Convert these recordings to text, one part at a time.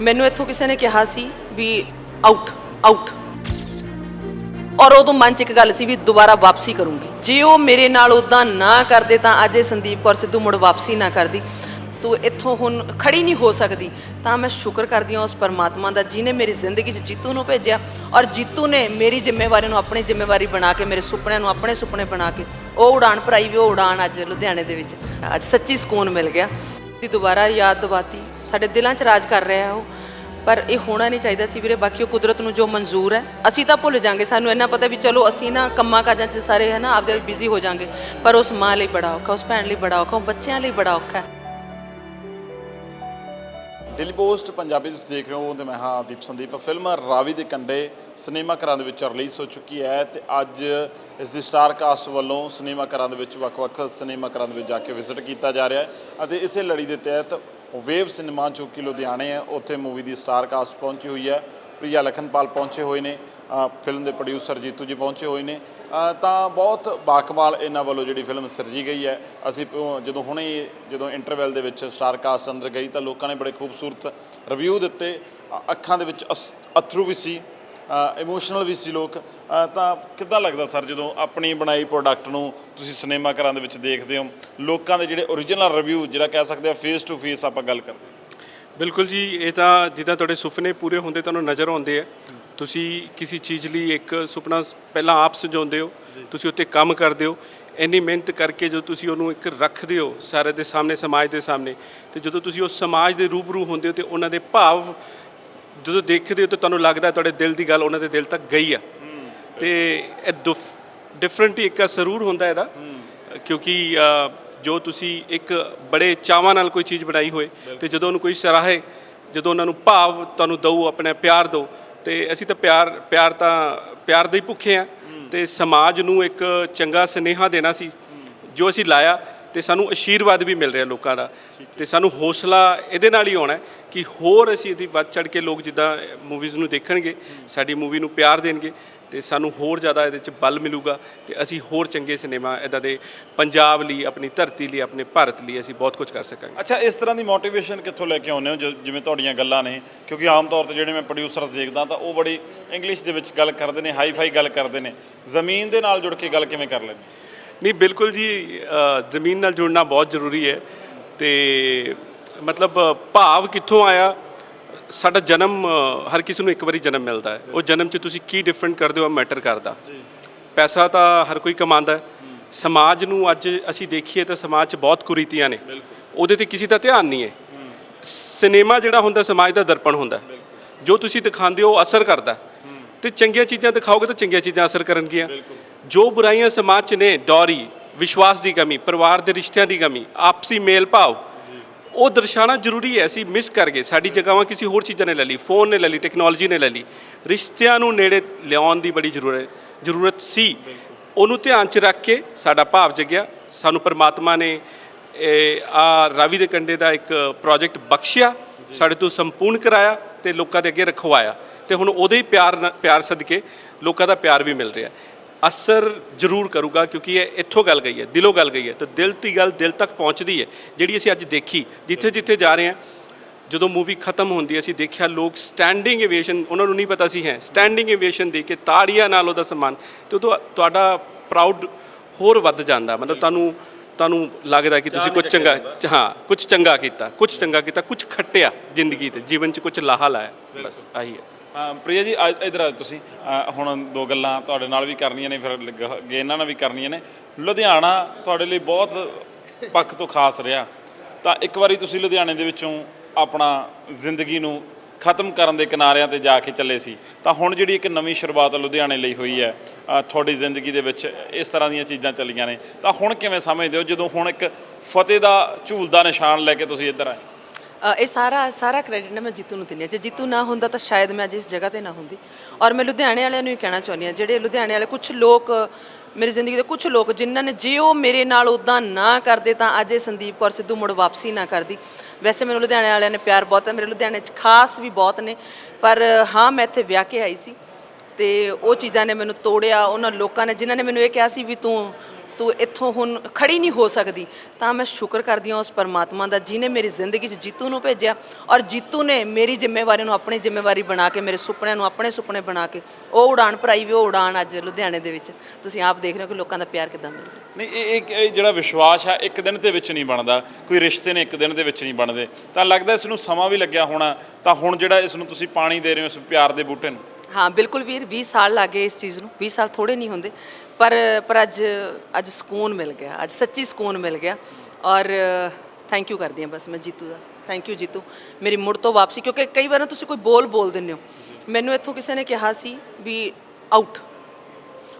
ਮੈਨੂੰ ਇੱਥੋਂ ਕਿਸੇ ਨੇ ਕਿਹਾ ਸੀ ਵੀ ਆਊਟ ਆਊਟ ਔਰ ਉਦੋਂ ਮਨ 'ਚ ਇੱਕ ਗੱਲ ਸੀ ਵੀ ਦੁਬਾਰਾ ਵਾਪਸੀ ਕਰੂੰਗੀ। ਜੇ ਉਹ ਮੇਰੇ ਨਾਲ ਉਦਾਂ ਨਾ ਕਰਦੇ ਤਾਂ ਅੱਜ ਇਹ ਸੰਦੀਪ ਕੌਰ ਸਿੱਧੂ ਮੁੜ ਵਾਪਸੀ ਨਾ ਕਰਦੀ। ਤੂੰ ਇੱਥੋਂ ਹੁਣ ਖੜੀ ਨਹੀਂ ਹੋ ਸਕਦੀ। ਤਾਂ ਮੈਂ ਸ਼ੁਕਰ ਕਰਦੀ ਹਾਂ ਉਸ ਪਰਮਾਤਮਾ ਦਾ ਜਿਨੇ ਮੇਰੀ ਜ਼ਿੰਦਗੀ 'ਚ ਜੀਤੂ ਨੂੰ ਭੇਜਿਆ ਔਰ ਜੀਤੂ ਨੇ ਮੇਰੀ ਜ਼ਿੰਮੇਵਾਰੀ ਨੂੰ ਆਪਣੀ ਜ਼ਿੰਮੇਵਾਰੀ ਬਣਾ ਕੇ, ਮੇਰੇ ਸੁਪਨਿਆਂ ਨੂੰ ਆਪਣੇ ਸੁਪਨੇ ਬਣਾ ਕੇ, ਉਹ ਉਡਾਨ ਭਰਾਈ ਵੀ ਉਹ ਉਡਾਨ ਅੱਜ ਲੁਧਿਆਣੇ ਦੇ ਵਿੱਚ। ਅੱਜ ਸੱਚੀ ਸਕੂਨ ਮਿਲ ਗਿਆ। ਦੀ ਦੁਬਾਰਾ ਯਾਦ ਦਵਾਤੀ, ਸਾਡੇ ਦਿਲਾਂ 'ਚ ਰਾਜ ਕਰ ਰਿਹਾ ਉਹ। ਪਰ ਇਹ ਹੋਣਾ ਨਹੀਂ ਚਾਹੀਦਾ ਸੀ ਵੀਰੇ, ਬਾਕੀ ਉਹ ਕੁਦਰਤ ਨੂੰ ਜੋ ਮਨਜ਼ੂਰ ਹੈ, ਅਸੀਂ ਤਾਂ ਭੁੱਲ ਜਾਾਂਗੇ। ਸਾਨੂੰ ਇੰਨਾ ਪਤਾ ਵੀ ਚਲੋ ਅਸੀਂ ਨਾ ਕੰਮਾਂ ਕਾਜਾਂ 'ਚ ਸਾਰੇ ਹੈ ਨਾ, ਆਪਦੇ ਬਿਜ਼ੀ ਹੋ ਜਾਾਂਗੇ। ਪਰ ਉਸ ਮਾਂ ਲਈ ਬੜਾ ਔਖਾ, ਉਸ ਭੈਣ ਲਈ ਬੜਾ ਔਖਾ, ਉਹ ਬੱਚਿਆਂ ਲਈ ਬੜਾ ਔਖਾ ਡੇਲੀ ਪੋਸਟ ਪੰਜਾਬੀ ਤੁਸੀਂ ਦੇਖ ਰਹੇ ਹੋ ਤੇ ਮੈਂ ਹਾਂ ਦੀਪ ਸੰਦੀਪ। ਫਿਲਮ ਰਾਵੀ ਦੇ ਕੰਡੇ ਸਿਨੇਮਾ ਘਰਾਂ ਦੇ ਵਿੱਚ ਰਿਲੀਜ਼ ਹੋ ਚੁੱਕੀ ਹੈ ਤੇ ਅੱਜ ਇਸ ਦੀ ਸਟਾਰ ਕਾਸਟ ਵੱਲੋਂ ਸਿਨੇਮਾ ਘਰਾਂ ਦੇ ਵਿੱਚ ਵੱਖ-ਵੱਖ ਸਿਨੇਮਾ ਘਰਾਂ ਦੇ ਵਿੱਚ ਜਾ ਕੇ ਵਿਜ਼ਿਟ ਕੀਤਾ ਜਾ ਰਿਹਾ ਹੈ ਅਤੇ ਇਸੇ ਲੜੀ ਦੇ ਤਹਿਤ ਵੇਵ ਸਿਨੇਮਾ ਜੋ ਕਿ ਲੁਧਿਆਣੇ ਹੈ, ਉੱਥੇ ਮੂਵੀ ਦੀ ਸਟਾਰ ਕਾਸਟ ਪਹੁੰਚੀ ਹੋਈ ਹੈ। ਪ੍ਰਿਆ ਲਖਨਪਾਲ ਪਹੁੰਚੇ ਹੋਏ ਨੇ ਫਿਲਮ ਦੇ ਪ੍ਰੋਡਿਊਸਰ ਜੀਤੂ ਜੀ ਪਹੁੰਚੇ ਹੋਏ ਨੇ। ਤਾਂ ਬਹੁਤ ਬਾਕਮਾਲ ਇਹਨਾਂ ਵੱਲੋਂ ਜਿਹੜੀ ਫਿਲਮ ਸਿਰਜੀ ਗਈ ਹੈ। ਅਸੀਂ ਪ- ਜਦੋਂ ਹੁਣੇ ਜਦੋਂ ਇੰਟਰਵੈਲ ਦੇ ਵਿੱਚ ਸਟਾਰ ਕਾਸਟ ਅੰਦਰ ਗਈ ਤਾਂ ਲੋਕਾਂ ਨੇ ਬੜੇ ਖੂਬਸੂਰਤ ਰਿਵਿਊ ਦਿੱਤੇ। ਅੱਖਾਂ ਦੇ ਵਿੱਚ ਅਸ- ਅਥਰੂ ਵੀ ਸੀ। ਇਮੋਸ਼ਨਲ ਵੀ ਸੀ ਲੋਕ। ਅ, ਤਾਂ ਕਿੱਦਾਂ ਲੱਗਦਾ ਸਰ ਜਦੋਂ ਆਪਣੀ ਬਣਾਈ ਪ੍ਰੋਡਕਟ ਨੂੰ ਤੁਸੀਂ ਸਿਨੇਮਾ ਘਰਾਂ ਦੇ ਵਿੱਚ ਦੇਖਦੇ ਹੋ? ਲੋਕਾਂ ਦੇ ਜਿਹੜੇ ਓਰੀਜਨਲ ਰਿਵਿਊ ਜਿਹੜਾ ਕਹਿ ਸਕਦੇ ਆ ਫੇਸ ਟੂ ਫੇਸ ਆਪਾਂ ਗੱਲ ਕਰਦੇ ਹਾਂ। ਬਿਲਕੁਲ ਜੀ ਇਹ ਤਾਂ ਜਿੱਦਾਂ ਤੁਹਾਡੇ ਸੁਪਨੇ ਪੂਰੇ ਹੁੰਦੇ ਤੁਹਾਨੂੰ ਨਜ਼ਰ ਆਉਂਦੇ ਆ। ਤੁਸੀਂ ਕਿਸੇ ਚੀਜ਼ ਲਈ ਇੱਕ ਸੁਪਨਾ ਪਹਿਲਾਂ ਆਪ ਸਜਾਉਂਦੇ ਹੋ ਤੁਸੀਂ ਉੱਤੇ ਕੰਮ ਕਰਦੇ ਹੋ। ਇੰਨੀ ਮਿਹਨਤ ਕਰਕੇ ਜੋ ਤੁਸੀਂ ਉਹਨੂੰ ਇੱਕ ਰੱਖਦੇ ਹੋ ਸਾਰੇ ਦੇ ਸਾਹਮਣੇ ਸਮਾਜ ਦੇ ਸਾਹਮਣੇ ਤੇ ਜਦੋਂ ਤੁਸੀਂ ਉਸ ਸਮਾਜ ਦੇ ਰੂਬਰੂ ਹੁੰਦੇ ਹੋ ਤੇ ਉਹਨਾਂ ਦੇ ਭਾਵ ਜਦੋਂ ਦੇਖਦੇ ਹੋ ਤਾਂ ਤੁਹਾਨੂੰ ਲੱਗਦਾ ਤੁਹਾਡੇ ਦਿਲ ਦੀ ਗੱਲ ਉਹਨਾਂ ਦੇ ਦਿਲ ਤੱਕ ਗਈ ਆ। ਤੇ ਇਹ ਡਿਫਰੈਂਟ ਹੀ ਇੱਕ ਸਰੂਰ ਹੁੰਦਾ ਇਹਦਾ। ਕਿਉਂਕਿ ਜੋ ਤੁਸੀਂ ਇੱਕ ਬੜੇ ਚਾਵਾਂ ਨਾਲ ਕੋਈ ਚੀਜ਼ ਬਣਾਈ ਹੋਏ ਤੇ ਜਦੋਂ ਉਹਨੂੰ ਕੋਈ ਸਰਾਹੇ ਜਦੋਂ ਉਹਨਾਂ ਨੂੰ ਭਾਵ ਤੁਹਾਨੂੰ ਦਊ ਆਪਣੇ ਪਿਆਰ ਦਿਓ ਤੇ ਅਸੀਂ ਤਾਂ ਪਿਆਰ ਪਿਆਰ ਤਾਂ ਪਿਆਰ ਦੇ ਹੀ ਭੁੱਖੇ ਆ। ਤੇ ਸਮਾਜ ਨੂੰ ਇੱਕ ਚੰਗਾ ਸੁਨੇਹਾ ਦੇਣਾ ਸੀ। ਜੋ ਅਸੀਂ ਲਾਇਆ ਤੇ ਸਾਨੂੰ ਆਸ਼ੀਰਵਾਦ ਵੀ ਮਿਲ ਰਿਹਾ ਲੋਕਾਂ ਦਾ। ਤੇ ਸਾਨੂੰ ਹੌਸਲਾ ਇਹਦੇ ਨਾਲ ਹੀ ਆਉਣਾ ਕਿ ਹੋਰ ਅਸੀਂ ਇਹਦੀ ਵੱਧ ਚੜ ਕੇ ਲੋਕ ਜਿੱਦਾਂ ਮੂਵੀਜ਼ ਨੂੰ ਦੇਖਣਗੇ, ਸਾਡੀ ਮੂਵੀ ਨੂੰ ਪਿਆਰ ਦੇਣਗੇ ਤੇ ਸਾਨੂੰ ਹੋਰ ਜ਼ਿਆਦਾ ਇਹਦੇ ਵਿੱਚ ਬਲ ਮਿਲੂਗਾ ਤੇ ਅਸੀਂ ਹੋਰ ਚੰਗੇ ਸਿਨੇਮਾ ਇਦਾਂ ਦੇ ਪੰਜਾਬ ਲਈ, ਆਪਣੀ ਧਰਤੀ ਲਈ, ਆਪਣੇ ਭਾਰਤ ਲਈ ਅਸੀਂ ਬਹੁਤ ਕੁਝ ਕਰ ਸਕਾਂਗੇ। ਅੱਛਾ, ਇਸ ਤਰ੍ਹਾਂ ਦੀ ਮੋਟੀਵੇਸ਼ਨ ਕਿੱਥੋਂ ਲੈ ਕੇ ਆਉਂਦੇ ਹੋ ਜਿਵੇਂ ਤੁਹਾਡੀਆਂ ਗੱਲਾਂ ਨੇ? ਕਿਉਂਕਿ ਆਮ ਤੌਰ ਤੇ ਜਿਹੜੇ ਮੈਂ ਪ੍ਰੋਡਿਊਸਰਸ ਦੇਖਦਾ ਤਾਂ ਉਹ ਬੜੀ ਇੰਗਲਿਸ਼ ਦੇ ਵਿੱਚ ਗੱਲ ਕਰਦੇ ਨੇ ਹਾਈ ਫਾਈ ਗੱਲ ਕਰਦੇ ਨੇ। ਜ਼ਮੀਨ ਦੇ ਨਾਲ ਜੁੜ ਕੇ ਗੱਲ ਕਿਵੇਂ ਕਰ ਲੈਂਦੇ? ਨਹੀਂ ਬਿਲਕੁਲ ਜੀ ਜ਼ਮੀਨ ਨਾਲ ਜੁੜਨਾ ਬਹੁਤ ਜ਼ਰੂਰੀ ਹੈ ਤੇ ਮਤਲਬ ਭਾਵ ਕਿੱਥੋਂ ਆਇਆ? ਸਾਡਾ ਜਨਮ ਹਰ ਕਿਸੇ ਨੂੰ ਇੱਕ ਵਾਰੀ ਜਨਮ ਮਿਲਦਾ ਹੈ। ਉਹ ਜਨਮ 'ਚ ਤੁਸੀਂ ਕੀ ਡਿਫਰੈਂਟ ਕਰਦੇ ਹੋ ਮੈਟਰ ਕਰਦਾ। ਪੈਸਾ ਤਾਂ ਹਰ ਕੋਈ ਕਮਾਉਂਦਾ ਹੈ। ਸਮਾਜ ਨੂੰ ਅੱਜ ਅਸੀਂ ਦੇਖੀਏ ਤਾਂ ਸਮਾਜ 'ਚ ਬਹੁਤ ਕੁਰੀਤੀਆਂ ਨੇ। ਉਹਦੇ ਤੇ ਕਿਸੇ ਦਾ ਧਿਆਨ ਨਹੀਂ ਹੈ। ਸਿਨੇਮਾ ਜਿਹੜਾ ਹੁੰਦਾ ਸਮਾਜ ਦਾ ਦਰਪਣ ਹੁੰਦਾ। ਜੋ ਤੁਸੀਂ ਦਿਖਾਉਂਦੇ ਹੋ ਅਸਰ ਕਰਦਾ। ਤੇ ਚੰਗੀਆਂ ਚੀਜ਼ਾਂ ਦਿਖਾਓਗੇ ਤਾਂ ਚੰਗੀਆਂ ਚੀਜ਼ਾਂ ਅਸਰ ਕਰਨਗੀਆਂ। ਜੋ ਬੁਰਾਈਆਂ ਸਮਾਜ 'ਚ ਨੇ ਡੌਰੀ ਵਿਸ਼ਵਾਸ ਦੀ ਕਮੀ ਪਰਿਵਾਰ ਦੇ ਰਿਸ਼ਤਿਆਂ ਦੀ ਕਮੀ ਆਪਸੀ ਮੇਲ ਭਾਵ ਉਹ ਦਰਸਾਉਣਾ ਜ਼ਰੂਰੀ ਹੈ ਅਸੀਂ ਮਿਸ ਕਰ ਗਏ। ਸਾਡੀ ਜਗ੍ਹਾਵਾਂ ਕਿਸੇ ਹੋਰ ਚੀਜ਼ਾਂ ਨੇ ਲੈ ਲਈ ਫੋਨ ਨੇ ਲੈ ਲਈ ਟੈਕਨੋਲੋਜੀ ਨੇ ਲੈ ਲਈ। ਰਿਸ਼ਤਿਆਂ ਨੂੰ ਨੇੜੇ ਲਿਆਉਣ ਦੀ ਬੜੀ ਜ਼ਰੂਰਤ ਜ਼ਰੂਰਤ ਸੀ। ਉਹਨੂੰ ਧਿਆਨ 'ਚ ਰੱਖ ਕੇ ਸਾਡਾ ਭਾਵ ਜਗਿਆ। ਸਾਨੂੰ ਪਰਮਾਤਮਾ ਨੇ ਇਹ ਆ ਰਾਵੀ ਦੇ ਕੰਡੇ ਦਾ ਇੱਕ ਪ੍ਰੋਜੈਕਟ ਬਖਸ਼ਿਆ। ਸਾਡੇ ਤੋਂ ਸੰਪੂਰਨ ਕਰਾਇਆ। ਤੇ ਲੋਕਾਂ ਦੇ ਅੱਗੇ ਰਖਵਾਇਆ ਤੇ ਹੁਣ ਉਹਦੇ ਹੀ ਪਿਆਰ ਪਿਆਰ ਸਦਕੇ ਲੋਕਾਂ ਦਾ ਪਿਆਰ ਵੀ ਮਿਲ ਰਿਹਾ। ਅਸਰ ਜ਼ਰੂਰ ਕਰੂਗਾ ਕਿਉਂਕਿ ਇਹ ਇੱਥੋਂ ਗੱਲ ਗਈ ਹੈ ਦਿਲੋਂ ਗੱਲ ਗਈ ਹੈ ਤਾਂ ਦਿਲ ਦੀ ਗੱਲ ਦਿਲ ਤੱਕ ਪਹੁੰਚਦੀ ਹੈ ਜਿਹੜੀ ਅਸੀਂ ਅੱਜ ਦੇਖੀ। ਜਿੱਥੇ ਜਿੱਥੇ ਜਾ ਰਹੇ ਹਾਂ ਜਦੋਂ ਮੂਵੀ ਖਤਮ ਹੁੰਦੀ ਹੈ, ਅਸੀਂ ਦੇਖਿਆ ਲੋਕ ਸਟੈਂਡਿੰਗ ਏਵੀਏਸ਼ਨ ਉਹਨਾਂ ਨੂੰ ਨਹੀਂ ਪਤਾ ਸੀ ਹੈ ਸਟੈਂਡਿੰਗ ਏਵੀਏਸ਼ਨ ਦੇ ਕੇ ਤਾੜੀਆਂ ਨਾਲ ਉਹਦਾ ਸਨਮਾਨ ਤੇ ਉਦੋਂ ਤੁਹਾਡਾ ਪ੍ਰਾਊਡ ਹੋਰ ਵੱਧ ਜਾਂਦਾ। ਮਤਲਬ ਤੁਹਾਨੂੰ ਤੁਹਾਨੂੰ ਲੱਗਦਾ ਕਿ ਤੁਸੀਂ ਕੁਝ ਚੰਗਾ ਹਾਂ ਕੁਝ ਚੰਗਾ ਕੀਤਾ ਕੁਝ ਚੰਗਾ ਕੀਤਾ ਕੁਝ ਖੱਟਿਆ ਜ਼ਿੰਦਗੀ ਤੇ ਜੀਵਨ 'ਚ ਕੁਝ ਲਾਹਾ ਲਾਇਆ। ਬਸ ਆਹੀ ਹੈ। ਹਾਂ ਪ੍ਰਿਆ ਜੀ ਅੱਜ ਇਧਰ ਆ ਤੁਸੀਂ। ਹੁਣ ਦੋ ਗੱਲਾਂ ਤੁਹਾਡੇ ਨਾਲ ਵੀ ਕਰਨੀਆਂ ਨੇ ਫਿਰ ਗ- ਅੱਗੇ ਇਹਨਾਂ ਨਾਲ ਵੀ ਕਰਨੀਆਂ ਨੇ। ਲੁਧਿਆਣਾ ਤੁਹਾਡੇ ਲਈ ਬਹੁਤ ਪੱਖ ਤੋਂ ਖਾਸ ਰਿਹਾ। ਤਾਂ ਇੱਕ ਵਾਰੀ ਤੁਸੀਂ ਲੁਧਿਆਣੇ ਦੇ ਵਿੱਚੋਂ ਆਪਣਾ ਜ਼ਿੰਦਗੀ ਨੂੰ ਖਤਮ ਕਰਨ ਦੇ ਕਿਨਾਰਿਆਂ ਤੇ ਜਾ ਕੇ ਚੱਲੇ ਸੀ। ਤਾਂ ਹੁਣ ਜਿਹੜੀ ਇੱਕ ਨਵੀਂ ਸ਼ੁਰੂਆਤ ਲੁਧਿਆਣੇ ਲਈ ਹੋਈ ਹੈ ਤੁਹਾਡੀ ਜ਼ਿੰਦਗੀ ਦੇ ਵਿੱਚ ਇਸ ਤਰ੍ਹਾਂ ਦੀਆਂ ਚੀਜ਼ਾਂ ਚੱਲੀਆਂ ਨੇ। ਤਾਂ ਹੁਣ ਕਿਵੇਂ ਸਮਝਦੇ ਹੋ? ਜਦੋਂ ਹੁਣ ਇੱਕ ਫਤਿਹ ਦਾ ਝੂਲ ਦਾ ਨਿਸ਼ਾਨ ਲੈ ਕੇ ਤੁਸੀਂ ਇੱਧਰ ਆਏ। ਇਹ ਸਾਰਾ ਸਾਰਾ ਕ੍ਰੈਡਿਟ ਨਾ ਮੈਂ ਜੀਤੂ ਨੂੰ ਦਿੰਦੀ ਹਾਂ। ਜੇ ਜੀਤੂ ਨਾ ਹੁੰਦਾ ਤਾਂ ਸ਼ਾਇਦ ਮੈਂ ਅੱਜ ਇਸ ਜਗ੍ਹਾ ਤੇ ਨਾ ਹੁੰਦੀ। ਔਰ ਮੈਂ ਲੁਧਿਆਣੇ ਵਾਲਿਆਂ ਨੂੰ ਹੀ ਕਹਿਣਾ ਚਾਹੁੰਦੀ ਹਾਂ, ਜਿਹੜੇ ਲੁਧਿਆਣੇ ਵਾਲੇ ਕੁਝ ਲੋਕ ਮੇਰੀ ਜ਼ਿੰਦਗੀ ਦੇ ਕੁਝ ਲੋਕ ਜਿਨ੍ਹਾਂ ਨੇ ਜੇ ਉਹ ਮੇਰੇ ਨਾਲ ਉਦਾਂ ਨਾ ਕਰਦੇ ਤਾਂ ਅੱਜ ਇਹ ਸੰਦੀਪ ਕੌਰ ਸਿੱਧੂ ਮੁੜ ਵਾਪਸੀ ਨਾ ਕਰਦੀ। ਵੈਸੇ ਮੈਨੂੰ ਲੁਧਿਆਣੇ ਵਾਲਿਆਂ ਨੇ ਪਿਆਰ ਬਹੁਤ ਹੈ, ਮੇਰੇ ਲੁਧਿਆਣੇ 'ਚ ਖਾਸ ਵੀ ਬਹੁਤ ਨੇ, ਪਰ ਹਾਂ, ਮੈਂ ਇੱਥੇ ਵਿਆਹ ਕੇ ਆਈ ਸੀ ਤੇ ਉਹ ਚੀਜ਼ਾਂ ਨੇ ਮੈਨੂੰ ਤੋੜਿਆ, ਉਹਨਾਂ ਲੋਕਾਂ ਨੇ ਜਿਨ੍ਹਾਂ ਨੇ ਮੈਨੂੰ ਇਹ ਕਿਹਾ ਸੀ ਵੀ ਤੂੰ ਤੂੰ ਇੱਥੋਂ ਹੁਣ ਖੜੀ ਨਹੀਂ ਹੋ ਸਕਦੀ ਤਾਂ ਮੈਂ ਸ਼ੁਕਰ ਕਰਦੀ ਹਾਂ ਉਸ ਪਰਮਾਤਮਾ ਦਾ ਜਿਨੇ ਮੇਰੀ ਜ਼ਿੰਦਗੀ 'ਚ ਜੀਤੂ ਨੂੰ ਭੇਜਿਆ ਔਰ ਜੀਤੂ ਨੇ ਮੇਰੀ ਜ਼ਿੰਮੇਵਾਰੀ ਨੂੰ ਆਪਣੀ ਜ਼ਿੰਮੇਵਾਰੀ ਬਣਾ ਕੇ ਮੇਰੇ ਸੁਪਨਿਆਂ ਨੂੰ ਆਪਣੇ ਸੁਪਨੇ ਬਣਾ ਕੇ ਉਹ ਉਡਾਨ ਭਰਾਈ ਵੀ ਉਹ ਉਡਾਨ ਅੱਜ ਲੁਧਿਆਣੇ ਦੇ ਵਿੱਚ। ਤੁਸੀਂ ਆਪ ਦੇਖ ਰਹੇ ਹੋ ਕਿ ਲੋਕਾਂ ਦਾ ਪਿਆਰ ਕਿੱਦਾਂ ਮਿਲ ਰਿਹਾ। ਨਹੀਂ ਇਹ ਇਹ- ਇਹ ਜਿਹੜਾ ਵਿਸ਼ਵਾਸ ਆ ਇੱਕ ਦਿਨ ਦੇ ਵਿੱਚ ਨਹੀਂ ਬਣਦਾ। ਕੋਈ ਰਿਸ਼ਤੇ ਨੇ ਇੱਕ ਦਿਨ ਦੇ ਵਿੱਚ ਨਹੀਂ ਬਣਦੇ। ਤਾਂ ਲੱਗਦਾ ਇਸ ਨੂੰ ਸਮਾਂ ਵੀ ਲੱਗਿਆ ਹੋਣਾ। ਤਾਂ ਹੁਣ ਜਿਹੜਾ ਇਸ ਨੂੰ ਤੁਸੀਂ ਪਾਣੀ ਦੇ ਰਹੇ ਹੋ ਇਸ ਪਿਆਰ ਦੇ ਬੂਟੇ ਨੂੰ? ਹਾਂ ਬਿਲਕੁਲ ਵੀਰ 20 ਸਾਲ ਲੱਗੇ ਇਸ ਚੀਜ਼ ਨੂੰ। 20 ਸਾਲ ਥੋੜੇ ਨਹੀਂ ਹੁੰਦੇ। ਪਰ ਪਰ ਅੱਜ ਅੱਜ ਸਕੂਨ ਮਿਲ ਗਿਆ, ਅੱਜ ਸੱਚੀ ਸਕੂਨ ਮਿਲ ਗਿਆ ਔਰ ਥੈਂਕ ਯੂ ਕਰਦੀ ਹਾਂ ਬਸ ਮੈਂ ਜੀਤੂ ਦਾ। Thank you Jeetu. ਮੇਰੀ ਮੁੜ ਤੋਂ ਵਾਪਸੀ, ਕਿਉਂਕਿ ਕਈ ਵਾਰ ਨਾ ਤੁਸੀਂ ਕੋਈ ਬੋਲ ਬੋਲ ਦਿੰਦੇ ਹੋ। ਮੈਨੂੰ ਇੱਥੋਂ ਕਿਸੇ ਨੇ ਕਿਹਾ ਸੀ ਵੀ ਆਊਟ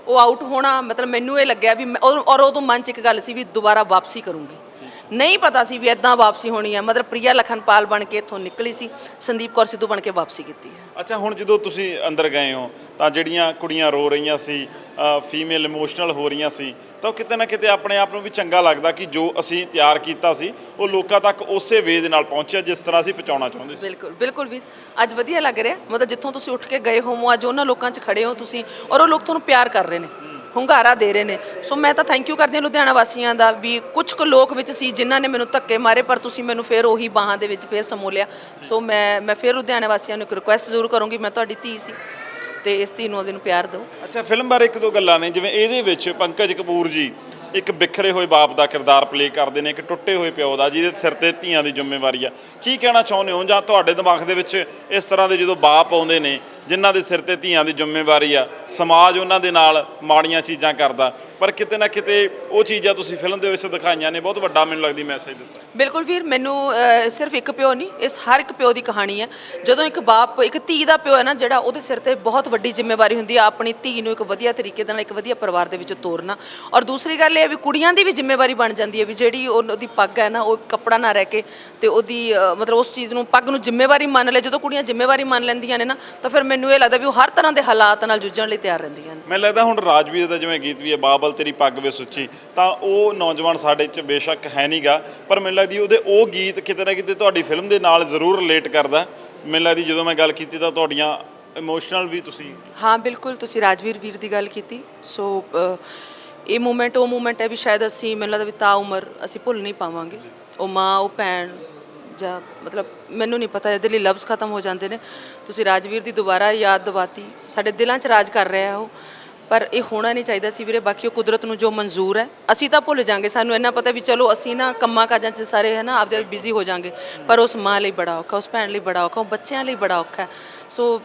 ਉਹ ਆਊਟ ਹੋਣਾ, ਮਤਲਬ ਮੈਨੂੰ ਇਹ ਲੱਗਿਆ ਵੀ ਮੈਂ- ਔਰ ਔਰ ਉਦੋਂ ਮਨ 'ਚ ਇੱਕ ਗੱਲ ਸੀ ਵੀ ਦੁਬਾਰਾ ਵਾਪਸੀ ਕਰੂੰਗੀ। ਨਹੀਂ ਪਤਾ ਸੀ ਵੀ ਇਦਾਂ ਵਾਪਸੀ ਹੋਣੀ ਹੈ। ਮਤਲਬ ਪ੍ਰਿਆ ਲਖਨਪਾਲ ਬਣ ਕੇ ਇੱਥੋਂ ਨਿਕਲੀ ਸੀ ਸੰਦੀਪ ਕੌਰ ਸਿੱਧੂ ਬਣ ਕੇ ਵਾਪਸੀ ਕੀਤੀ ਹੈ। ਅੱਛਾ ਹੁਣ ਜਦੋਂ ਤੁਸੀਂ ਅੰਦਰ ਗਏ ਹੋ ਤਾਂ ਜਿਹੜੀਆਂ ਕੁੜੀਆਂ ਰੋ ਰਹੀਆਂ ਸੀ ਫੀਮੇਲ ਇਮੋਸ਼ਨਲ ਹੋ ਰਹੀਆਂ ਸੀ ਤਾਂ ਉਹ ਕਿਤੇ ਨਾ ਕਿਤੇ ਆਪਣੇ ਆਪ ਨੂੰ ਵੀ ਚੰਗਾ ਲੱਗਦਾ ਕਿ ਜੋ ਅਸੀਂ ਤਿਆਰ ਕੀਤਾ ਸੀ ਉਹ ਲੋਕਾਂ ਤੱਕ ਉਸੇ ਵੇ ਦੇ ਨਾਲ ਪਹੁੰਚਿਆ ਜਿਸ ਤਰ੍ਹਾਂ ਅਸੀਂ ਪਹੁੰਚਾਉਣਾ ਚਾਹੁੰਦੇ ਸੀ। ਬਿਲਕੁਲ ਬਿਲਕੁਲ ਵੀਰ ਅੱਜ ਵਧੀਆ ਲੱਗ ਰਿਹਾ। ਮਤਲਬ ਜਿੱਥੋਂ ਤੁਸੀਂ ਉੱਠ ਕੇ ਗਏ ਹੋ ਅੱਜ ਉਹਨਾਂ ਲੋਕਾਂ 'ਚ ਖੜੇ ਹੋ ਤੁਸੀਂ ਔਰ ਉਹ ਲੋਕ ਤੁਹਾਨੂੰ ਪਿਆਰ ਕਰ ਰਹੇ ਨੇ। ਹੁੰਗਾਰਾ ਦੇ ਰਹੇ ਨੇ। ਸੋ ਮੈਂ ਤਾਂ ਥੈਂਕ ਯੂ ਕਰਦੀ ਹਾਂ ਲੁਧਿਆਣਾ ਵਾਸੀਆਂ ਦਾ ਵੀ ਕੁਝ ਕੁ ਲੋਕ ਵਿੱਚ ਸੀ ਜਿਨ੍ਹਾਂ ਨੇ ਮੈਨੂੰ ਧੱਕੇ ਮਾਰੇ, ਪਰ ਤੁਸੀਂ ਮੈਨੂੰ ਫੇਰ ਉਹੀ ਬਾਹਾਂ ਦੇ ਵਿੱਚ ਫੇਰ ਸਮੋ ਲਿਆ ਸੋ ਮੈਂ ਮੈਂ ਫੇਰ ਲੁਧਿਆਣਾ ਵਾਸੀਆਂ ਨੂੰ ਇੱਕ ਰਿਕੁਐਸਟ ਜ਼ਰੂਰ ਕਰੂੰਗੀ, ਮੈਂ ਤੁਹਾਡੀ ਧੀ ਸੀ ਤੇ ਇਸ ਧੀ ਨੂੰ ਉਹਦੇ ਨੂੰ ਪਿਆਰ ਦਿਓ। ਅੱਛਾ ਫਿਲਮ ਬਾਰੇ ਇੱਕ ਦੋ ਗੱਲਾਂ ਨੇ, ਜਿਵੇਂ ਇਹਦੇ ਵਿੱਚ ਪੰਕਜ ਕਪੂਰ ਜੀ ਇੱਕ ਬਿਖਰੇ ਹੋਏ ਬਾਪ ਦਾ ਕਿਰਦਾਰ ਪਲੇ ਕਰਦੇ ਨੇ, ਇੱਕ ਟੁੱਟੇ ਹੋਏ ਪਿਓ ਦਾ, ਜਿਹਦੇ ਸਿਰ ਤੇ ਧੀਆਂ ਦੀ ਜ਼ਿੰਮੇਵਾਰੀ ਆ। ਕੀ ਕਹਿਣਾ ਚਾਹੁੰਦੇ ਹੋ? ਜਾਂ ਤੁਹਾਡੇ ਦਿਮਾਗ ਦੇ ਵਿੱਚ ਇਸ ਤਰ੍ਹਾਂ ਦੇ ਜਦੋਂ ਬਾਪ ਆਉਂਦੇ ਨੇ ਜਿਨ੍ਹਾਂ ਦੇ ਸਿਰ ਤੇ ਧੀਆਂ ਦੀ ਜ਼ਿੰਮੇਵਾਰੀ ਆ, ਸਮਾਜ ਉਹਨਾਂ ਦੇ ਨਾਲ ਮਾੜੀਆਂ ਚੀਜ਼ਾਂ ਕਰਦਾ। ਪਰ ਕਿਤੇ ਨਾ ਕਿਤੇ ਉਹ ਚੀਜ਼ਾਂ ਤੁਸੀਂ ਫਿਲਮ ਦੇ ਵਿੱਚ ਦਿਖਾਈਆਂ ਨੇ, ਬਹੁਤ ਵੱਡਾ ਮੈਨੂੰ ਲੱਗਦੀ ਮੈਸੇਜ ਦਿੱਤਾ। ਬਿਲਕੁਲ ਵੀਰ, ਮੈਨੂੰ ਸਿਰਫ ਇੱਕ ਪਿਓ ਨਹੀਂ, ਇਸ ਹਰ ਇੱਕ ਪਿਓ ਦੀ ਕਹਾਣੀ ਹੈ। ਜਦੋਂ ਇੱਕ ਬਾਪ, ਇੱਕ ਧੀ ਦਾ ਪਿਓ ਹੈ ਨਾ, ਜਿਹੜਾ ਉਹਦੇ ਸਿਰ ਤੇ ਬਹੁਤ ਵੱਡੀ ਜ਼ਿੰਮੇਵਾਰੀ ਹੁੰਦੀ ਆ, ਆਪਣੀ ਧੀ ਨੂੰ ਇੱਕ ਵਧੀਆ ਤਰੀਕੇ ਨਾਲ, ਇੱਕ ਵਧੀਆ ਪਰਿਵਾਰ ਦੇ ਵਿੱਚ ਤੋਰਨਾ। ਔਰ ਦੂਸਰੀ ਗੱਲ ਇਹ ਵੀ ਕੁੜੀਆਂ ਦੀ ਵੀ ਜ਼ਿੰਮੇਵਾਰੀ ਬਣ ਜਾਂਦੀ ਹੈ ਵੀ ਜਿਹੜੀ ਉਹਦੀ ਪੱਗ ਹੈ ਨਾ, ਉਹ ਕੱਪੜਾ ਨਾ ਰਹਿ ਕੇ ਤੇ ਉਹਦੀ ਮਤਲਬ ਉਸ ਚੀਜ਼ ਨੂੰ, ਪੱਗ ਨੂੰ ਜ਼ਿੰਮੇਵਾਰੀ ਮੰਨ ਲੈ। ਜਦੋਂ ਕੁੜੀਆਂ ਜ਼ਿੰਮੇਵਾਰੀ ਮੰਨ ਲੈਂਦੀਆਂ ਨੇ ਨਾ, ਤਾਂ ਫਿਰ ਮੈਨੂੰ ਇਹ ਲੱਗਦਾ ਵੀ ਉਹ ਹਰ ਤਰ੍ਹਾਂ ਦੇ ਹਾਲਾਤ ਨਾਲ ਜੂਝਣ ਲਈ ਤਿਆਰ ਰਹਿੰਦੀਆਂ ਨੇ। ਮੈਨੂੰ ਲੱਗਦਾ ਹੁਣ ਰਾਜਵੀਰ ਦਾ ਜਿਵੇਂ ਗੀਤ ਵੀ ਹੈ ਬਾਬਲ ਤੇਰੀ ਪੱਗ ਵੇ ਸੁੱਚੀ ਤਾਂ ਉਹ ਨੌਜਵਾਨ ਸਾਡੇ 'ਚ ਬੇਸ਼ੱਕ ਹੈ ਨਹੀਂਗਾ ਪਰ ਮੈਨੂੰ ਲੱਗਦੀ ਉਹਦੇ ਉਹ ਗੀਤ ਕਿਤੇ ਨਾ ਕਿਤੇ ਤੁਹਾਡੀ ਫਿਲਮ ਦੇ ਨਾਲ ਜ਼ਰੂਰ ਰਿਲੇਟ ਕਰਦਾ। ਮੈਨੂੰ ਲੱਗਦੀ ਜਦੋਂ ਮੈਂ ਗੱਲ ਕੀਤੀ ਤਾਂ ਤੁਹਾਡੀਆਂ ਇਮੋਸ਼ਨਲ ਵੀ ਤੁਸੀਂ ਹਾਂ ਬਿਲਕੁਲ ਤੁਸੀਂ ਰਾਜਵੀਰ ਵੀਰ ਦੀ ਗੱਲ ਕੀਤੀ। ਸੋ ਇਹ ਮੂਮੈਂਟ ਉਹ ਮੂਮੈਂਟ ਹੈ ਵੀ ਸ਼ਾਇਦ ਅਸੀਂ ਮੈਨੂੰ ਲੱਗਦਾ ਵੀ ਤਾ ਉਮਰ ਅਸੀਂ ਭੁੱਲ ਨਹੀਂ ਪਾਵਾਂਗੇ। ਉਹ ਮਾਂ ਉਹ ਭੈਣ ਜਾਂ ਮਤਲਬ ਮੈਨੂੰ ਨਹੀਂ ਪਤਾ, ਇਹਦੇ ਲਈ ਲਫ਼ਜ਼ ਖਤਮ ਹੋ ਜਾਂਦੇ ਨੇ। ਤੁਸੀਂ ਰਾਜਵੀਰ ਦੀ ਦੁਬਾਰਾ ਯਾਦ ਦਿਵਾਤੀ। ਸਾਡੇ ਦਿਲਾਂ 'ਚ ਰਾਜ ਕਰ ਰਿਹਾ ਉਹ, ਪਰ ਇਹ ਹੋਣਾ ਨਹੀਂ ਚਾਹੀਦਾ ਸੀ ਵੀਰੇ। ਬਾਕੀ ਉਹ ਕੁਦਰਤ ਨੂੰ ਜੋ ਮਨਜ਼ੂਰ ਹੈ, ਅਸੀਂ ਤਾਂ ਭੁੱਲ ਜਾਾਂਗੇ। ਸਾਨੂੰ ਇੰਨਾ ਪਤਾ ਵੀ ਚਲੋ, ਅਸੀਂ ਨਾ ਕੰਮਾਂ ਕਾਜਾਂ 'ਚ ਸਾਰੇ ਹੈ ਨਾ ਆਪਦੇ ਬਿਜ਼ੀ ਹੋ ਜਾਾਂਗੇ। ਪਰ ਉਸ ਮਾਂ ਲਈ ਬੜਾ ਔਖਾ, ਉਸ ਭੈਣ ਲਈ ਬੜਾ ਔਖਾ, ਉਹ ਬੱਚਿਆਂ ਲਈ ਬੜਾ ਔਖਾ ਸੋ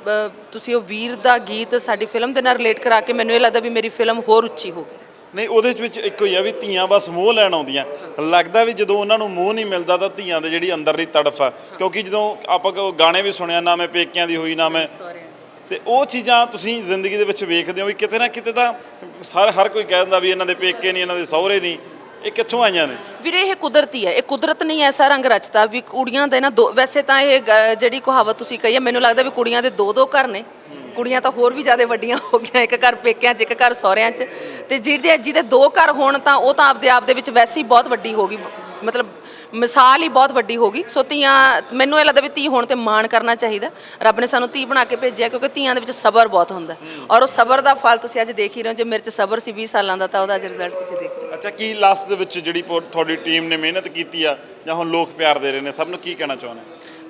ਤੁਸੀਂ ਉਹ ਵੀਰ ਦਾ ਗੀਤ ਸਾਡੀ ਫਿਲਮ ਦੇ ਨਾਲ ਰਿਲੇਟ ਕਰਾ ਕੇ ਮੈਨੂੰ ਇਹ ਲੱਗਦਾ ਵੀ ਮੇਰੀ ਫਿਲਮ ਹੋਰ ਉੱਚੀ ਹੋ ਗਈ। ਨਹੀਂ ਉਹਦੇ ਵਿੱਚ ਇੱਕੋ ਹੀ ਆ ਵੀ ਧੀਆਂ ਬਸ ਮੋਹ ਲੈਣ ਆਉਂਦੀਆਂ। ਲੱਗਦਾ ਵੀ ਜਦੋਂ ਉਹਨਾਂ ਨੂੰ ਮੋਹ ਨਹੀਂ ਮਿਲਦਾ ਤਾਂ ਧੀਆਂ ਦੇ ਜਿਹੜੀ ਅੰਦਰਲੀ ਤੜਫ ਆ। ਕਿਉਂਕਿ ਜਦੋਂ ਆਪਾਂ ਕੋ ਗਾਣੇ ਵੀ ਸੁਣਿਆ ਨਾ ਮੈਂ ਪੇਕਿਆਂ ਦੀ ਹੋਈ ਨਾ ਮੈਂ ਤੇ ਉਹ ਚੀਜ਼ਾਂ ਤੁਸੀਂ ਜ਼ਿੰਦਗੀ ਦੇ ਵਿੱਚ ਵੇਖਦੇ ਹੋ ਵੀ ਕਿਤੇ ਨਾ ਕਿਤੇ ਤਾਂ ਸਾਰੇ ਹਰ ਕੋਈ ਕਹਿ ਦਿੰਦਾ ਵੀ ਇਹਨਾਂ ਦੇ ਪੇਕੇ ਨਹੀਂ ਇਹਨਾਂ ਦੇ ਸਹੁਰੇ ਨਹੀਂ। ਇਹ ਕਿੱਥੋਂ ਆਈਆਂ ਨੇ? ਵੀਰੇ ਇਹ ਕੁਦਰਤੀ ਹੈ ਇਹ ਕੁਦਰਤ ਨਹੀਂ ਐਸਾ ਰੰਗ ਰਚਤਾ ਵੀ ਕੁੜੀਆਂ ਦੇ ਨਾ ਵੈਸੇ ਤਾਂ ਇਹ ਜਿਹੜੀ ਕਹਾਵਤ ਤੁਸੀਂ ਕਹੀ ਹੈ ਮੈਨੂੰ ਲੱਗਦਾ ਵੀ ਕੁੜੀਆਂ ਦੇ ਦੋ ਦੋ ਘਰ ਨੇ। ਕੁੜੀਆਂ ਤਾਂ ਹੋਰ ਵੀ ਜ਼ਿਆਦਾ ਵੱਡੀਆਂ ਹੋ ਗਈਆਂ, ਇੱਕ ਘਰ ਪੇਕਿਆਂ 'ਚ, ਇੱਕ ਘਰ ਸਹੁਰਿਆਂ 'ਚ। ਤੇ ਜਿਹਦੇ ਜਿਹਦੇ ਦੋ ਘਰ ਹੋਣ ਤਾਂ ਉਹ ਤਾਂ ਆਪਦੇ ਆਪ ਦੇ ਵਿੱਚ ਵੈਸੇ ਹੀ ਬਹੁਤ ਵੱਡੀ ਹੋ ਗਈ, ਮਤਲਬ ਮਿਸਾਲ ਹੀ ਬਹੁਤ ਵੱਡੀ ਹੋ ਗਈ। ਸੋ ਧੀਆਂ, ਮੈਨੂੰ ਇਹ ਲੱਗਦਾ ਵੀ ਧੀ ਹੋਣ ਤੇ ਮਾਣ ਕਰਨਾ ਚਾਹੀਦਾ। ਰੱਬ ਨੇ ਸਾਨੂੰ ਧੀ ਬਣਾ ਕੇ ਭੇਜਿਆ ਕਿਉਂਕਿ ਧੀਆਂ ਦੇ ਵਿੱਚ ਸਬਰ ਬਹੁਤ ਹੁੰਦਾ। ਔਰ ਉਹ ਸਬਰ ਦਾ ਫਲ ਤੁਸੀਂ ਅੱਜ ਦੇਖ ਹੀ ਰਹੇ ਹੋ, ਜੇ ਮੇਰੇ 'ਚ ਸਬਰ ਸੀ 20 ਸਾਲਾਂ ਦਾ ਤਾਂ ਉਹਦਾ ਅੱਜ ਰਿਜ਼ਲਟ ਤੁਸੀਂ ਦੇਖ ਰਹੇ ਹੋ। ਅੱਛਾ, ਕੀ ਲਾਸਟ ਦੇ ਵਿੱਚ ਜਿਹੜੀ ਤੁਹਾਡੀ ਟੀਮ ਨੇ ਮਿਹਨਤ ਕੀਤੀ ਆ ਜਾਂ ਹੁਣ ਲੋਕ ਪਿਆਰ ਦੇ ਰਹੇ ਨੇ? ਸਭ ਨੂੰ ਕੀ ਕਹਿਣਾ ਚਾਹੁੰਦੇ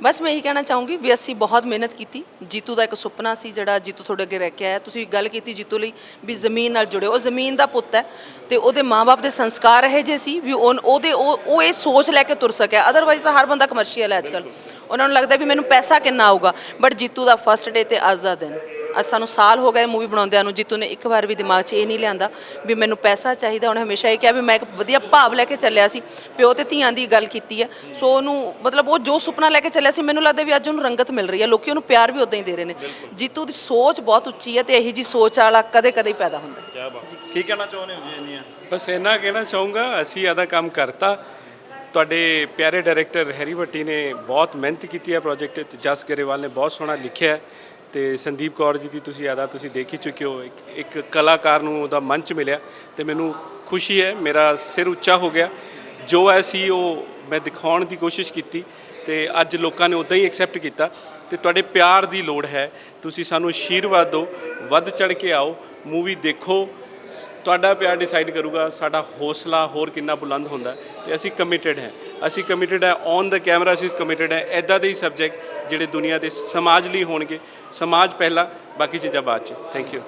ਬਸ ਮੈਂ ਇਹੀ ਕਹਿਣਾ ਚਾਹੂੰਗੀ ਵੀ ਅਸੀਂ ਬਹੁਤ ਮਿਹਨਤ ਕੀਤੀ। ਜੀਤੂ ਦਾ ਇੱਕ ਸੁਪਨਾ ਸੀ ਜਿਹੜਾ ਜੀਤੂ ਤੁਹਾਡੇ ਅੱਗੇ ਰਹਿ ਕੇ ਆਇਆ। ਤੁਸੀਂ ਗੱਲ ਕੀਤੀ ਜੀਤੂ ਲਈ ਵੀ ਜ਼ਮੀਨ ਨਾਲ ਜੁੜਿਓ ਉਹ ਜ਼ਮੀਨ ਦਾ ਪੁੱਤ ਹੈ ਤੇ ਉਹਦੇ ਮਾਪੇ ਦੇ ਸੰਸਕਾਰ ਇਹੋ ਜਿਹੇ ਸੀ ਵੀ ਉਹ- ਉਹਦੇ ਉਹ ਉਹ ਇਹ ਸੋਚ ਲੈ ਕੇ ਤੁਰ ਸਕਿਆ। ਅਦਰਵਾਈਜ਼ ਤਾਂ ਹਰ ਬੰਦਾ ਕਮਰਸ਼ੀਅਲ ਹੈ ਅੱਜਕੱਲ ਉਹਨਾਂ ਨੂੰ ਲੱਗਦਾ ਵੀ ਮੈਨੂੰ ਪੈਸਾ ਕਿੰਨਾ ਆਊਗਾ। ਬਟ ਜੀਤੂ ਦਾ ਫਰਸਟ ਡੇ ਤੇ ਅੱਜ ਦਾ ਦਿਨ। ਅੱਜ ਸਾਨੂੰ ਸਾਲ ਹੋ ਗਏ ਮੂਵੀ ਬਣਾਉਂਦਿਆਂ ਨੂੰ ਜੀਤੂ ਨੇ ਇੱਕ ਵਾਰ ਵੀ ਦਿਮਾਗ 'ਚ ਇਹ ਨਹੀਂ ਲਿਆਂਦਾ ਵੀ ਮੈਨੂੰ ਪੈਸਾ ਚਾਹੀਦਾ। ਉਹਨੇ ਹਮੇਸ਼ਾ ਇਹ ਕਿਹਾ ਵੀ ਮੈਂ ਇੱਕ ਵਧੀਆ ਭਾਵ ਲੈ ਕੇ ਚੱਲਿਆ ਸੀ ਪਿਓ ਤੇ ਧੀਆਂ ਦੀ ਗੱਲ ਕੀਤੀ ਹੈ। ਸੋ ਉਹਨੂੰ ਮਤਲਬ ਉਹ ਜੋ ਸੁਪਨਾ ਲੈ ਕੇ ਚੱਲਿਆ ਸੀ ਮੈਨੂੰ ਲੱਗਦਾ ਵੀ ਅੱਜ ਉਹਨੂੰ ਰੰਗਤ ਮਿਲ ਰਹੀ ਹੈ। ਲੋਕੀ ਉਹਨੂੰ ਪਿਆਰ ਵੀ ਉਦਾਂ ਹੀ ਦੇ ਰਹੇ ਨੇ। ਜੀਤੂ ਦੀ ਸੋਚ ਬਹੁਤ ਉੱਚੀ ਹੈ ਤੇ ਇਹੀ ਜੀ ਸੋਚ ਵਾਲਾ ਕਦੇ ਕਦੇ ਹੀ ਪੈਦਾ ਹੁੰਦਾ ਹੈ। ਕੀ ਬਾਤ। ਕੀ ਕਹਿਣਾ ਚਾਹੁੰਦੇ ਹੋ ਜੀ ਇੰਨੀਆਂ? ਬਸ ਇੰਨਾ ਕਹਿਣਾ ਚਾਹੂੰਗਾ ਅਸੀਂ ਆਦਾ ਕੰਮ ਕਰਤਾ। ਤੁਹਾਡੇ ਪਿਆਰੇ ਡਾਇਰੈਕਟਰ ਹੈਰੀ ਭੱਟੀ ਨੇ ਬਹੁਤ ਮਿਹਨਤ ਕੀਤੀ ਹੈ ਪ੍ਰੋਜੈਕਟ ਤੇ ਜਸ ਗਰੇਵਾਲ ਨੇ ਬਹੁਤ ਸੋਹਣਾ ਲਿਖਿਆ ਹੈ। ਤੇ ਸੰਦੀਪ ਕੌਰ ਜੀ ਦੀ ਤੁਸੀਂ ਆਦਾ ਤੁਸੀਂ ਦੇਖ ਹੀ ਚੁੱਕੇ ਹੋ। ਇੱਕ ਇੱਕ ਕਲਾਕਾਰ ਨੂੰ ਉਹਦਾ ਮੰਚ ਮਿਲਿਆ ਤੇ ਮੈਨੂੰ ਖੁਸ਼ੀ ਹੈ, ਮੇਰਾ ਸਿਰ ਉੱਚਾ ਹੋ ਗਿਆ। ਜੋ ਹੈ ਸੀ ਉਹ ਮੈਂ ਦਿਖਾਉਣ ਦੀ ਕੋਸ਼ਿਸ਼ ਕੀਤੀ ਤੇ ਅੱਜ ਲੋਕਾਂ ਨੇ ਉਦਾਂ ਹੀ ਐਕਸੈਪਟ ਕੀਤਾ ਤੇ ਤੁਹਾਡੇ ਪਿਆਰ ਦੀ ਲੋੜ ਹੈ। ਤੁਸੀਂ ਸਾਨੂੰ ਆਸ਼ੀਰਵਾਦ ਦਿਓ, ਵੱਧ ਚੜ ਕੇ ਆਓ ਮੂਵੀ ਦੇਖੋ, ਤੁਹਾਡਾ ਪਿਆਰ ਡਿਸਾਈਡ ਕਰੂਗਾ, ਸਾਡਾ ਹੌਸਲਾ ਹੋਰ ਕਿੰਨਾ ਬੁਲੰਦ ਹੁੰਦਾ। ਹੈ ਤੇ ਅਸੀਂ ਕਮਿਟਿਡ ਹੈ, ਅਸੀਂ ਕਮਿਟਿਡ ਹੈ ਔਨ ਦਾ ਕੈਮਰਾ ਅਸੀਂ ਕਮਿਟਿਡ ਹੈ ਐਦਾਂ ਦੇ ਹੀ ਸਬਜੈਕਟ ਜਿਹੜੇ ਦੁਨੀਆ ਦੇ ਸਮਾਜ ਲਈ ਹੋਣਗੇ। ਸਮਾਜ ਪਹਿਲਾਂ ਬਾਕੀ ਚੀਜ਼ਾਂ ਬਾਅਦ ਚ। Thank you